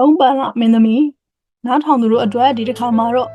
သုံးပန်လာမင်းသမီးနားထောင်သူတို့အတွက်ဒီတစ်ခါမှာတော့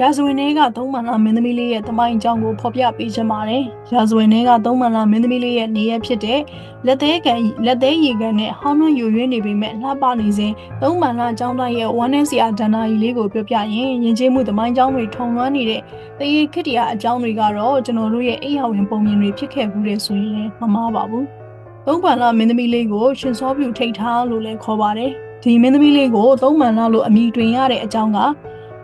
ရာဇဝင်တွေကသုံးပန်လာမင်းသမီးလေးရဲ့တမိုင်းအကြောင်းကိုဖော်ပြပေးချင်ပါတယ်။ရာဇဝင်တွေကသုံးပန်လာမင်းသမီးလေးရဲ့နေရဖြစ်တဲ့လက်သေးကန်လက်သေးရီကန်နဲ့ဟောင်းနှွှယူရင်းနေပေမဲ့လှပနေစဉ်သုံးပန်လာအကြောင်းတိုင်းရဲ့ဝမ်းနဲ့စရာဒဏ္ဍာရီလေးကိုပြောပြရင်ယဉ်ကျေးမှုတမိုင်းအကြောင်းတွေထုံလွှမ်းနေတဲ့တရေခစ်တရာအကြောင်းတွေကတော့ကျွန်တော်တို့ရဲ့အိယာဝင်ပုံမြင်တွေဖြစ်ခဲ့ဘူးတဲ့ဆိုရင်လည်းမမှားပါဘူး။သုံးပန်လာမင်းသမီးလေးကိုရှင်စောပြူထိတ်ထားလို့လည်းခေါ်ပါတယ်။ ဒီမင်းသမီးလေးကိုသုံးမှန်လာလို့အမိတွင်ရတဲ့အကြောင်းက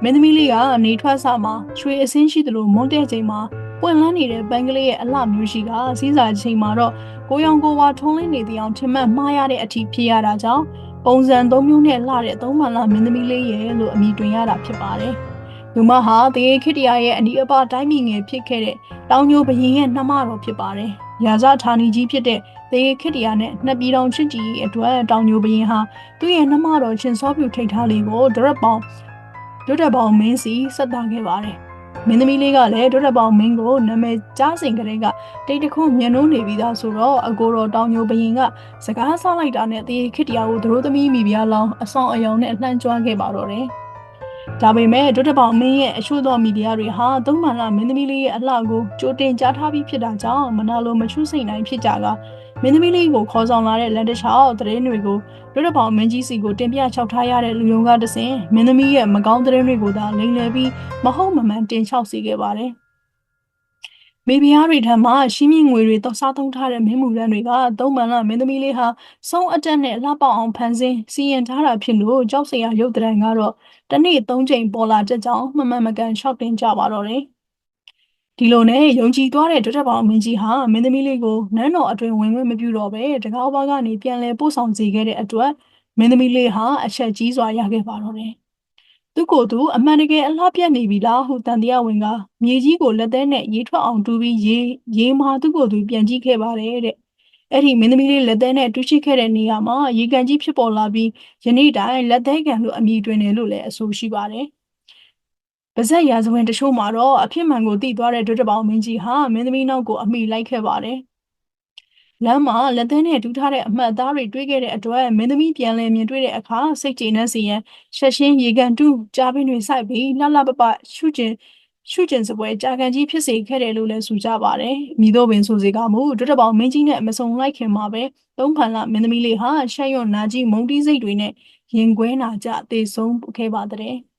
မင်းသမီးလေးကနေထွက်ဆမှာချွေအစင်းရှိသလိုမွန်းတဲ့ချိန်မှာပွင့်လန်းနေတဲ့ပန်းကလေးရဲ့အလှမျိုးရှိကစီးစာချိန်မှာတော့ကိုရောင်ကိုဝါထုံးလင်းနေတဲ့အအောင်ထင်မှတ်မှားရတဲ့အထိဖြစ်ရတာကြောင့်ပုံစံသုံးမျိုးနဲ့လှတဲ့သုံးမှန်လာမင်းသမီးလေးရဲ့လို့အမိတွင်ရတာဖြစ်ပါတယ်။လူမဟာတရေခိတရရဲ့အနီးအပါတိုင်းပြည်ငယ်ဖြစ်ခဲ့တဲ့တောင်ညိုဘရင်ရဲ့နှမတော်ဖြစ်ပါတယ်။ ရာဇဌာနီကြီးဖြစ်တဲ့သေခစ်တရာနဲ့နှစ်ပြည်တော်ချစ်ကြည်ရေးအတွက်တောင်ညိုဘရင်ဟာသူ့ရဲ့နှမတော်ရှင်စောပြူထိတ်ထားလေးကိုဒရက်ပေါင်ဒုရက်ပေါင်မင်းစီဆက်တာခဲ့ပါတယ်။မင်းသမီးလေးကလည်းဒုရက်ပေါင်မင်းကိုနာမည်ကြားစဉ်ကလေးကတိတ်တခွန်းမျက်နှုံးနေပြီးသားဆိုတော့အကိုတော်တောင်ညိုဘရင်ကစကားဆောက်လိုက်တာနဲ့သေခစ်တရာကိုသူတို့သမီးမိဖုရားလောင်းအဆောင်အယောင်နဲ့လှမ်းကြွားခဲ့ပါတော့တယ်။ ဒါပေမဲ့ဒုတပေါင်မင်းရဲ့အချို့သောမီဒီယာတွေဟာသုံးမှန်လာမင်းသမီးလေးရဲ့အလှကိုကြိုတင်ကြားထားပြီးဖြစ်တာကြောင့်မနာလိုမချွစိတ်နိုင်ဖြစ်ကြကမင်းသမီးလေးကိုခေါ်ဆောင်လာတဲ့လန်တချောက်သတင်းတွေကိုဒုတပေါင်မင်းကြီးစီကိုတင်ပြချောက်ထားရတဲ့လူယုံကတဆင်မင်းသမီးရဲ့မကောင်းသတင်းတွေကိုသာလိမ်လည်ပြီးမဟုတ်မမှန်တင်ချောက်စေခဲ့ပါတယ် မေဘီယာတွေထံမှရှင်းမြင့်ငွေတွေတော့စားသုံးထားတဲ့မင်းမှုရန်တွေကသုံးမှန်လာမင်းသမီးလေးဟာစုံအတက်နဲ့လှပေါက်အောင်ဖန်ဆင်းစီရင်ထားတာဖြစ်လို့ကြောက်စရာရုပ်တံကတော့တနေ့၃ချိန်ပေါ်လာတဲ့ကြောင့်မမှန်မကန်ရှောက်တင်ကြပါတော့တယ်ဒီလိုနဲ့ယုံကြည်သွားတဲ့ဒုတက်ပေါင်မင်းကြီးဟာမင်းသမီးလေးကိုနန်းတော်အတွင်ဝင်ခွင့်မပြုတော့ပဲတကားဘာကနေပြန်လဲပို့ဆောင်စေခဲ့တဲ့အတွက်မင်းသမီးလေးဟာအချက်ကြီးစွာရခဲ့ပါတော့တယ် သူကိုယ်သူအမှန်တကယ်အလားပြတ်နေပြီလားဟုတန်တရားဝင်ကမြေကြီးကိုလက်သေးနဲ့ရေးထွက်အောင်တူပြီးရေးရေးမှာသူကိုယ်သူပြန်ကြည့်ခဲ့ပါတယ်တဲ့အဲ့ဒီမင်းသမီးလေးလက်သေးနဲ့တူးရှိခဲ့တဲ့နေရာမှာရေကန်ကြီးဖြစ်ပေါ်လာပြီးယနေ့တိုင်လက်သေးကန်လို့အမည်တွင်တယ်လို့လည်းအဆိုရှိပါတယ်ပါဇက်ရာဇဝင်တချို့မှာတော့အဖြစ်မှန်ကိုသိသွားတဲ့ဒုတပေါင်းမင်းကြီးဟာမင်းသမီးနောက်ကိုအမိလိုက်ခဲ့ပါတယ် လမ်းမှာလက်သင်းနဲ့ဒူးထားတဲ့အမှတ်အသားတွေတွေ့ခဲ့တဲ့အတွက်မင်းသမီးပြန်လည်မြင်တွေ့တဲ့အခါစိတ်ကျေနပ်စေရန်ဆက်ရှင်းရေကန်တူးကြားပင်တွေစိုက်ပြီးလှလှပပရှုကျင်ရှုကျင်စပွဲကြာကန်ကြီးဖြစ်စေခဲ့တယ်လို့လည်းဆိုကြပါတယ်။မိတို့ပင်ဆိုစေကမူဒုတပေါင်းမင်းကြီးနဲ့မစုံလိုက်ခင်မှာပဲသုံးဖန်လာမင်းသမီးလေးဟာရှက်ရွံ့နာကြီးမုံတီးစိတ်တွေနဲ့ရင်ကွဲနာကြသေဆုံးခဲ့ပါတဲ့။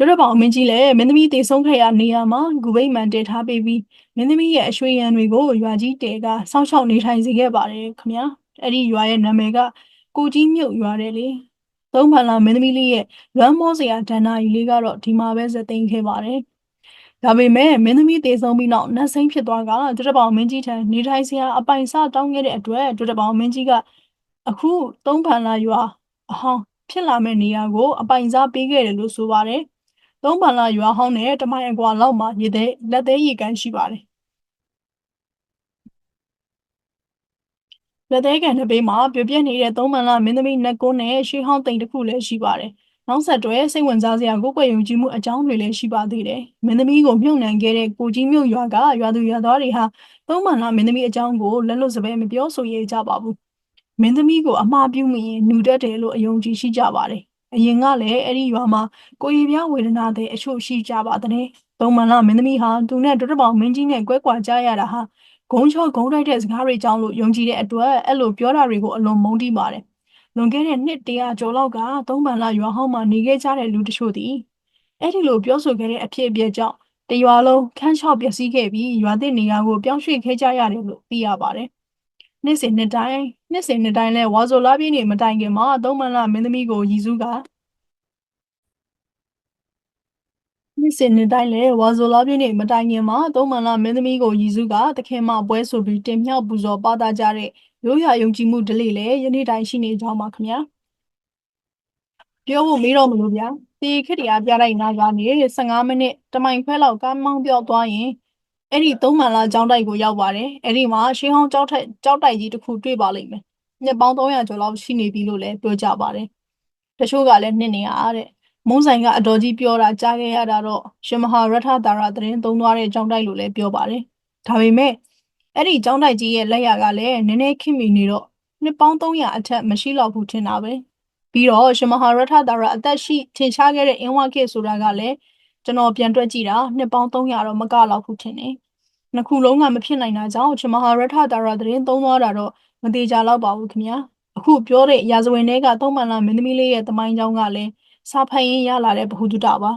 ဒုရပေါင်မင်းကြီးလည်းမင်းသမီးတေဆုံးခဲ့ရနေရာမှာဂူဘိတ်မှန်တည်ထားပေးပြီးမင်းသမီးရဲ့အရွှေရန်တွေကိုရွာကြီးတဲကစောင့်ရှောက်နေထိုင်စေခဲ့ပါတယ်ခင်ဗျာအဲ့ဒီရွာရဲ့နာမည်ကကိုကြီးမြုပ်ရွာတယ်လေသုံးဖန်လာမင်းသမီးလေးရဲ့လွမ်းမောစရာဒဏ္ဍာရီလေးကတော့ဒီမှာပဲဇက်သိမ်းခဲ့ပါတယ်ဒါပေမဲ့မင်းသမီးတေဆုံးပြီးနောက်နတ်စိမ့်ဖြစ်သွားကဒုတပေါင်မင်းကြီးထံနေထိုင်စရာအပိုင်စတောင်းခဲ့တဲ့အတွက်ဒုတပေါင်မင်းကြီးကအခုသုံးဖန်လာရွာအဟောင်းဖြစ်လာမယ့်နေရာကိုအပိုင်စားပေးခဲ့တယ်လို့ဆိုပါတယ် သုံးပန်လာရွာဟောင်းနဲ့တမိုင်အကွာလောက်မှာရေသေးလက်သေးရေကန်ရှိပါတယ်လက်သေးကန်တစ်ပေးမှာပြပြနေတဲ့သုံးပန်လာမင်းသမီးနက်ကုန်းနဲ့ရှေးဟောင်းတိမ်တစ်ခုလည်းရှိပါတယ်နောက်ဆက်တွဲစိတ်ဝင်စားစရာကိုယ်ကွယ်ယုံကြည်မှုအကြောင်းတွေလည်းရှိပါသေးတယ်မင်းသမီးကိုမြုပ်နှံခဲ့တဲ့ကိုကြီးမြုပ်ရွာကရွာသူရွာသားတွေဟာသုံးပန်လာမင်းသမီးအကြောင်းကိုလက်လွတ်စပယ်မပြောဆိုရကြပါဘူးမင်းသမီးကိုအမှားပြုမိရင်နှူတတ်တယ်လို့အယုံကြည်ရှိကြပါတယ် အရင်ကလည်းအဲ့ဒီရွာမှာကိုရီပြဝေဒနာတဲ့အချို့ရှိကြပါတဲ့။ပုံမှန်လားမင်းသမီးဟာသူနဲ့ဒုတပေါင်မင်းကြီးနဲ့ကွဲကွာကြရတာဟာဂုံချောဂုံတိုက်တဲ့စကားတွေကြောင့်လို့ယုံကြည်တဲ့အတွက်အဲ့လိုပြောတာတွေကိုအလွန်မုန်းတိပါတယ်။လွန်ခဲ့တဲ့နှစ်တရာကျော်လောက်ကသုံးပန်လာရွာဟောင်းမှာနေခဲ့ကြတဲ့လူတချို့သည်အဲ့ဒီလိုပြောဆိုခဲ့တဲ့အဖြစ်အပျက်ကြောင့်တရွာလုံးခန်းချောက်ပျက်စီးခဲ့ပြီးရွာသစ်နေရာကိုပြောင်းရွှေ့ခဲ့ကြရတယ်လို့သိရပါတယ်။ နေ့စဉ်နှစ်တိုင်းနေ့စဉ်နှစ်တိုင်းလဲဝါဆိုလာပြည့်နေမတိုင်ခင်မှာသုံးမန်လာမင်းသမီးကိုရည်စူးကနေ့စဉ်နှစ်တိုင်းလဲဝါဆိုလာပြည့်နေမတိုင်ခင်မှာသုံးမန်လာမင်းသမီးကိုရည်စူးကတခင်မပွဲဆိုပြီးတင်မြှောက်ပူဇော်ပါတာကြတဲ့ရိုးရာယုံကြည်မှုဓလေ့လဲယနေ့တိုင်းရှိနေကြောင်းပါခင်ဗျာပြောဖို့မေးတော့မလို့ဗျာဒီခက်တရားပြလိုက်နာကနေ15မိနစ်တမိုင်ခွဲလောက်ကားမောင်းပြောက်သွားရင် အဲ့ဒီသုံးမှန်လာကျောင်းတိုက်ကိုရောက်ပါတယ်အဲ့ဒီမှာရှင်းဟောင်းကျောက်ထက်ကျောက်တိုက်ကြီးတစ်ခုတွေ့ပါလိမ့်မယ်နှစ်ပေါင်း300ကျော်လောက်ရှိနေပြီလို့လည်းပြောကြပါတယ်တချို့ကလည်းနှစ်နေရတဲ့မုံဆိုင်ကအတော်ကြီးပြောတာကြားခဲ့ရတာတော့ရှင်မဟာရထတာရသတင်းသုံးသွားတဲ့ကျောင်းတိုက်လို့လည်းပြောပါတယ်ဒါပေမဲ့အဲ့ဒီကျောင်းတိုက်ကြီးရဲ့လက်ရကလည်းနည်းနည်းခင်မိနေတော့နှစ်ပေါင်း300အထက်မရှိတော့ဘူးထင်တာပဲပြီးတော့ရှင်မဟာရထသာရအသက်ရှိထင်ရှားခဲ့တဲ့အင်းဝခေတ်ဆိုတာကလည်း ကျွန်တော်ပြန်တွက်ကြည့်တာနှစ်ပေါင်း300တော့မကလောက်ဘူးထင်တယ်နှစ်ခုလုံးကမဖြစ်နိုင်တာကြောင့်ရှင်မဟာရထသာရသတင်းသုံးသွားတာတော့မသေးကြတော့ပါဘူးခင်ဗျာအခုပြောတဲ့ရာဇဝင်တွေကသုံးမှန်လားမင်းသမီးလေးရဲ့တမိုင်းကြောင်းကလည်းစာဖတ်ရင်းရလာတဲ့ဗဟုသုတပါ